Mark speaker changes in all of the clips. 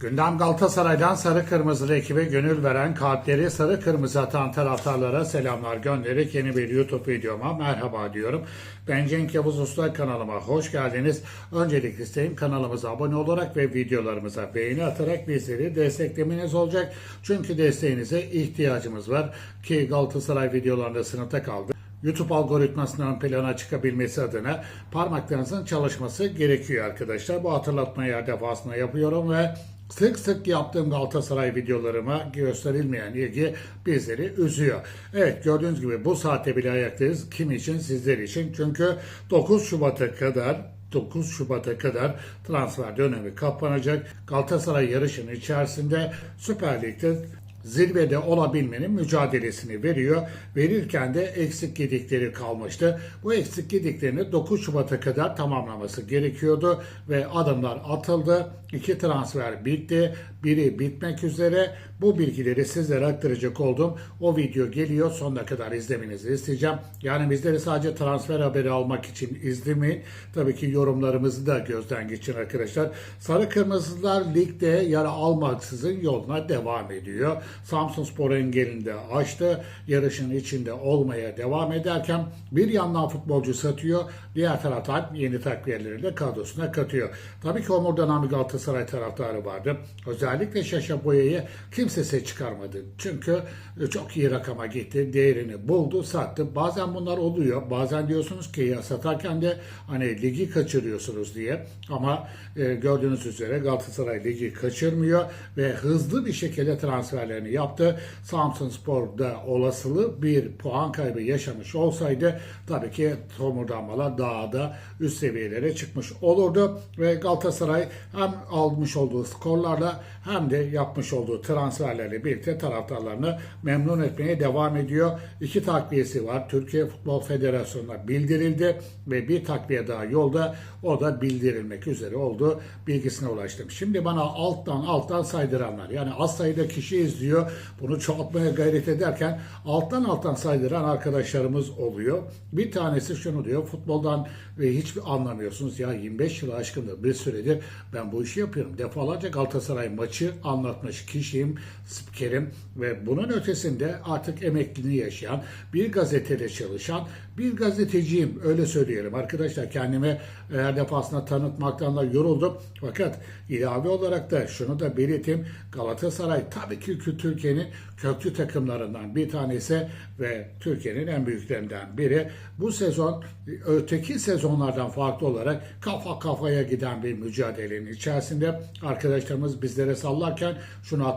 Speaker 1: Gündem Galatasaray'dan sarı kırmızılı ekibe gönül veren kalpleri sarı kırmızı atan taraftarlara selamlar göndererek yeni bir YouTube videoma merhaba diyorum. Ben Cenk Yavuz Usta kanalıma hoş geldiniz. Öncelikle isteğim kanalımıza abone olarak ve videolarımıza beğeni atarak bizleri desteklemeniz olacak. Çünkü desteğinize ihtiyacımız var ki Galatasaray videolarında sınıfta kaldı. YouTube algoritmasının plana çıkabilmesi adına parmaklarınızın çalışması gerekiyor arkadaşlar. Bu hatırlatmayı her defasında yapıyorum ve sık sık yaptığım Galatasaray videolarıma gösterilmeyen ilgi bizleri üzüyor. Evet gördüğünüz gibi bu saatte bile ayaktayız. Kim için? Sizler için. Çünkü 9 Şubat'a kadar 9 Şubat'a kadar transfer dönemi kapanacak. Galatasaray yarışının içerisinde Süper Lig'de zirvede olabilmenin mücadelesini veriyor. Verirken de eksik gedikleri kalmıştı. Bu eksik gediklerini 9 Şubat'a kadar tamamlaması gerekiyordu ve adımlar atıldı. İki transfer bitti. Biri bitmek üzere. Bu bilgileri sizlere aktaracak oldum. O video geliyor. Sonuna kadar izlemenizi isteyeceğim. Yani bizleri sadece transfer haberi almak için izlemeyin. Tabii ki yorumlarımızı da gözden geçirin arkadaşlar. Sarı Kırmızılar ligde yer almaksızın yoluna devam ediyor. Samsun Spor engelinde açtı. Yarışın içinde olmaya devam ederken bir yandan futbolcu satıyor. Diğer taraftan yeni takviyeleri de kadrosuna katıyor. Tabii ki omurdan Galatasaray taraftarı vardı. Özellikle Şaşa Boya'yı kimse ses çıkarmadı. Çünkü çok iyi rakama gitti. Değerini buldu, sattı. Bazen bunlar oluyor. Bazen diyorsunuz ki ya satarken de hani ligi kaçırıyorsunuz diye. Ama e, gördüğünüz üzere Galatasaray ligi kaçırmıyor ve hızlı bir şekilde transferlerini yaptı. Samsun Spor'da olasılığı bir puan kaybı yaşamış olsaydı tabii ki tomurdanmalar daha da üst seviyelere çıkmış olurdu ve Galatasaray hem almış olduğu skorlarla hem de yapmış olduğu transferlerle birlikte taraftarlarını memnun etmeye devam ediyor. İki takviyesi var. Türkiye Futbol Federasyonu'na bildirildi ve bir takviye daha yolda o da bildirilmek üzere oldu. Bilgisine ulaştım. Şimdi bana alttan alttan saydıranlar yani az sayıda kişi izliyor. Bunu çoğaltmaya gayret ederken alttan alttan saydıran arkadaşlarımız oluyor. Bir tanesi şunu diyor. Futboldan ve hiçbir anlamıyorsunuz. Ya 25 yıl aşkındır bir süredir ben bu işi yapıyorum. Defalarca Galatasaray maçı anlatmış kişiyim, spikerim ve bunun ötesinde artık emekliliğini yaşayan, bir gazetede çalışan bir gazeteciyim. Öyle söyleyelim. Arkadaşlar kendime her defasında tanıtmaktan da yoruldum. Fakat ilave olarak da şunu da belirteyim. Galatasaray tabii ki Türkiye'nin köklü takımlarından bir tanesi ve Türkiye'nin en büyüklerinden biri. Bu sezon öteki sezonlardan farklı olarak kafa kafaya giden bir mücadelenin içerisinde arkadaşlarımız bizlere sallarken şunu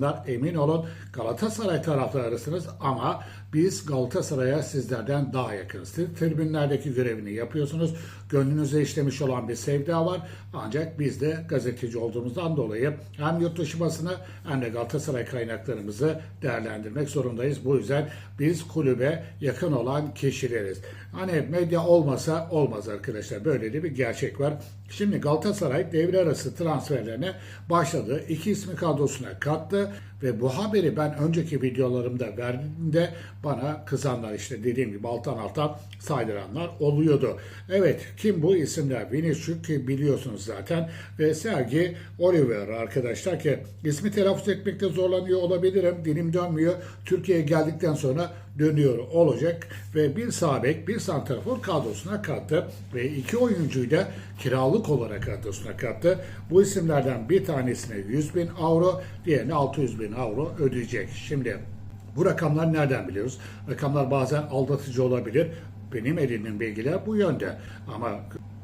Speaker 1: atlamasınlar. Emin olun Galatasaray taraftarısınız ama biz Galatasaray'a sizlerden daha yakınız. Tribünlerdeki görevini yapıyorsunuz. Gönlünüze işlemiş olan bir sevda var. Ancak biz de gazeteci olduğumuzdan dolayı hem yurt dışı basını hem de Galatasaray kaynaklarımızı değerlendirmek zorundayız. Bu yüzden biz kulübe yakın olan kişileriz. Hani medya olmasa olmaz arkadaşlar. Böyle de bir gerçek var. Şimdi Galatasaray devre arası transferlerine başladı. İki ismi kadrosuna kattı ve bu haberi ben önceki videolarımda verdiğimde bana kızanlar işte dediğim gibi alttan alttan saydıranlar oluyordu. Evet kim bu isimler? Vinicius ki biliyorsunuz zaten ve Sergi Oliver arkadaşlar ki ismi telaffuz etmekte zorlanıyor olabilirim. Dilim dönmüyor. Türkiye'ye geldikten sonra dönüyor olacak ve bir sağ bek, bir santrafor kadrosuna kattı ve iki oyuncuyu da kiralık olarak kadrosuna kattı. Bu isimlerden bir tanesine 100 bin avro, diğerine 600 bin avro ödeyecek. Şimdi bu rakamlar nereden biliyoruz? Rakamlar bazen aldatıcı olabilir. Benim elimden bilgiler bu yönde. Ama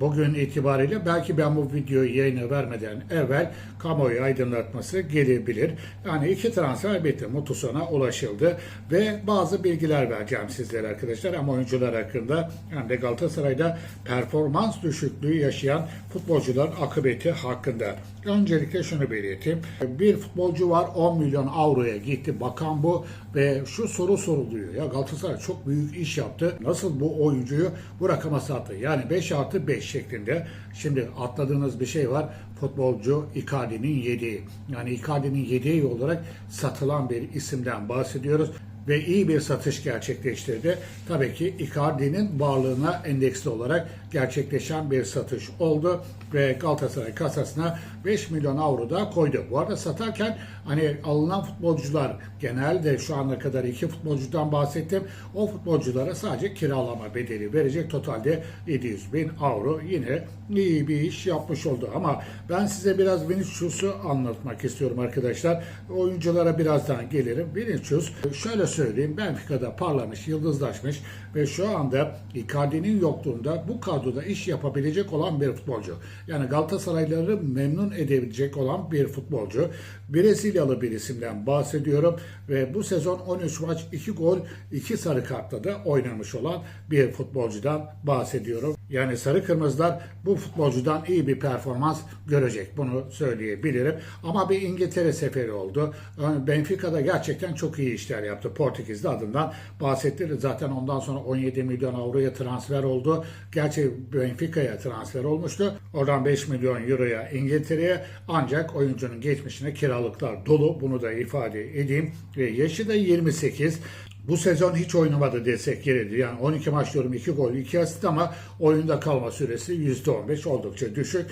Speaker 1: bugün itibariyle belki ben bu videoyu yayına vermeden evvel kamuoyu aydınlatması gelebilir. Yani iki transfer bitti. Mutlu sona ulaşıldı. Ve bazı bilgiler vereceğim sizlere arkadaşlar. Hem oyuncular hakkında hem de Galatasaray'da performans düşüklüğü yaşayan futbolcuların akıbeti hakkında. Öncelikle şunu belirteyim. Bir futbolcu var 10 milyon avroya gitti. Bakan bu ve şu soru soruluyor. Ya Galatasaray çok büyük iş yaptı. Nasıl bu oyuncuyu bu rakama sattı? Yani 5 artı 5 şeklinde. Şimdi atladığınız bir şey var. Futbolcu Icardi'nin yedeği. Yani Icardi'nin yedeği olarak satılan bir isimden bahsediyoruz. Ve iyi bir satış gerçekleştirdi. Tabii ki Icardi'nin varlığına endeksli olarak gerçekleşen bir satış oldu ve Galatasaray kasasına 5 milyon avro da koydu. Bu arada satarken hani alınan futbolcular genelde şu ana kadar iki futbolcudan bahsettim. O futbolculara sadece kiralama bedeli verecek. Totalde 700 bin avro yine iyi bir iş yapmış oldu. Ama ben size biraz Vinicius'u anlatmak istiyorum arkadaşlar. Oyunculara birazdan gelirim. Vinicius şöyle söyleyeyim Benfica'da parlamış, yıldızlaşmış ve şu anda Icardi'nin yokluğunda bu kadroda iş yapabilecek olan bir futbolcu. Yani Galatasaraylıları memnun edebilecek olan bir futbolcu. Brezilyalı bir isimden bahsediyorum ve bu sezon 13 maç 2 gol 2 sarı kartla da oynamış olan bir futbolcudan bahsediyorum. Yani sarı kırmızılar bu futbolcudan iyi bir performans görecek. Bunu söyleyebilirim. Ama bir İngiltere seferi oldu. Benfica'da gerçekten çok iyi işler yaptı. Portekizli adından bahsetti. Zaten ondan sonra 17 milyon avroya transfer oldu. Gerçi Benfica'ya transfer olmuştu. Oradan 5 milyon euroya İngiltere'ye ancak oyuncunun geçmişine kiralıklar dolu. Bunu da ifade edeyim. Ve yaşı da 28. Bu sezon hiç oynamadı desek yeridir. Yani 12 maç diyorum 2 gol 2 asist ama oyunda kalma süresi %15 oldukça düşük.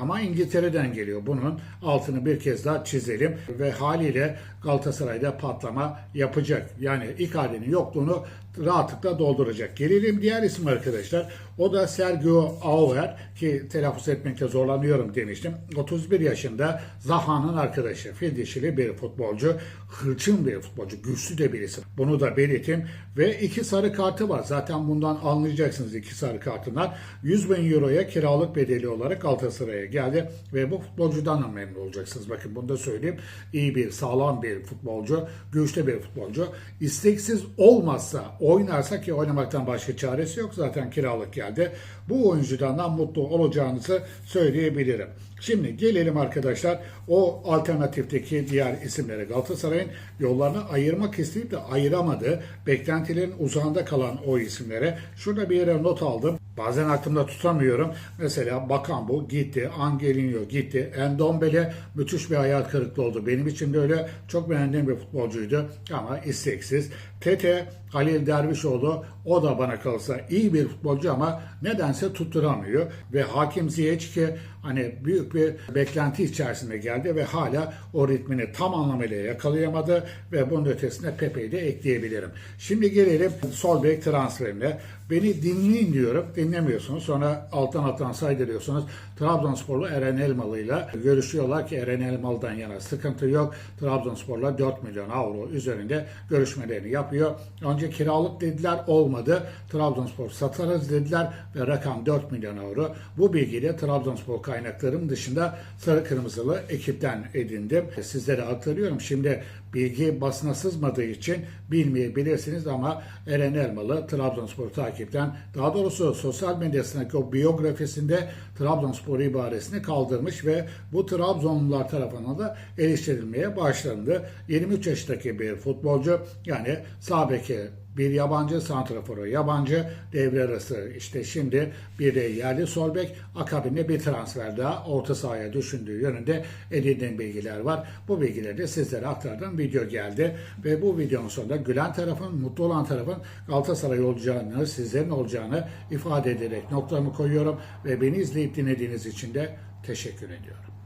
Speaker 1: Ama İngiltere'den geliyor. Bunun altını bir kez daha çizelim. Ve haliyle Galatasaray'da patlama yapacak. Yani Icardi'nin yokluğunu rahatlıkla dolduracak. Gelelim diğer isim arkadaşlar. O da Sergio Auer ki telaffuz etmekte zorlanıyorum demiştim. 31 yaşında Zaha'nın arkadaşı. Fil dişili bir futbolcu. Hırçın bir futbolcu. Güçlü de bir isim. Bunu da belirteyim. Ve iki sarı kartı var. Zaten bundan anlayacaksınız iki sarı kartından. 100 bin euroya kiralık bedeli olarak Galatasaray'a geldi. Ve bu futbolcudan da memnun olacaksınız. Bakın bunu da söyleyeyim. İyi bir, sağlam bir futbolcu. Güçlü bir futbolcu. İsteksiz olmazsa oynarsa ki oynamaktan başka çaresi yok. Zaten kiralık geldi. Bu oyuncudan da mutlu olacağınızı söyleyebilirim. Şimdi gelelim arkadaşlar o alternatifteki diğer isimlere Galatasaray'ın yollarını ayırmak isteyip de ayıramadı. Beklentilerin uzağında kalan o isimlere. Şurada bir yere not aldım. Bazen aklımda tutamıyorum. Mesela Bakan bu gitti. Angelinho gitti. Endombele müthiş bir hayal kırıklığı oldu. Benim için de öyle çok beğendiğim bir futbolcuydu. Ama isteksiz. Tete Halil Dervişoğlu o da bana kalırsa iyi bir futbolcu ama nedense tutturamıyor. Ve Hakim Ziyech ki hani büyük bir beklenti içerisinde geldi ve hala o ritmini tam anlamıyla yakalayamadı ve bunun ötesine Pepe'yi de ekleyebilirim. Şimdi gelelim sol bek transferine. Beni dinleyin diyorum. Dinlemiyorsunuz. Sonra alttan alttan saydırıyorsunuz. Trabzonsporlu Eren Elmalı'yla görüşüyorlar ki Eren Elmalı'dan yana sıkıntı yok. Trabzonspor'la 4 milyon avro üzerinde görüşmelerini yapıyor. Önce kiralık dediler olmadı. Trabzonspor satarız dediler ve rakam 4 milyon avro. Bu bilgiyi de Trabzonspor kaynaklarım dışında sarı kırmızılı ekipten edindim. Sizlere aktarıyorum. Şimdi bilgi basına sızmadığı için bilmeyebilirsiniz ama Eren Elmalı Trabzonspor takipten daha doğrusu sosyal medyasındaki o biyografisinde Trabzonspor ibaresini kaldırmış ve bu Trabzonlular tarafından da eleştirilmeye başlandı. 23 yaşındaki bir futbolcu yani sağ beke bir yabancı, santrafora yabancı, devre arası işte şimdi bir de yerli sol bek, akabinde bir transfer daha orta sahaya düşündüğü yönünde edindiğim bilgiler var. Bu bilgileri de sizlere aktardığım video geldi ve bu videonun sonunda gülen tarafın, mutlu olan tarafın Galatasaray olacağını, sizlerin olacağını ifade ederek noktamı koyuyorum ve beni izleyip dinlediğiniz için de teşekkür ediyorum.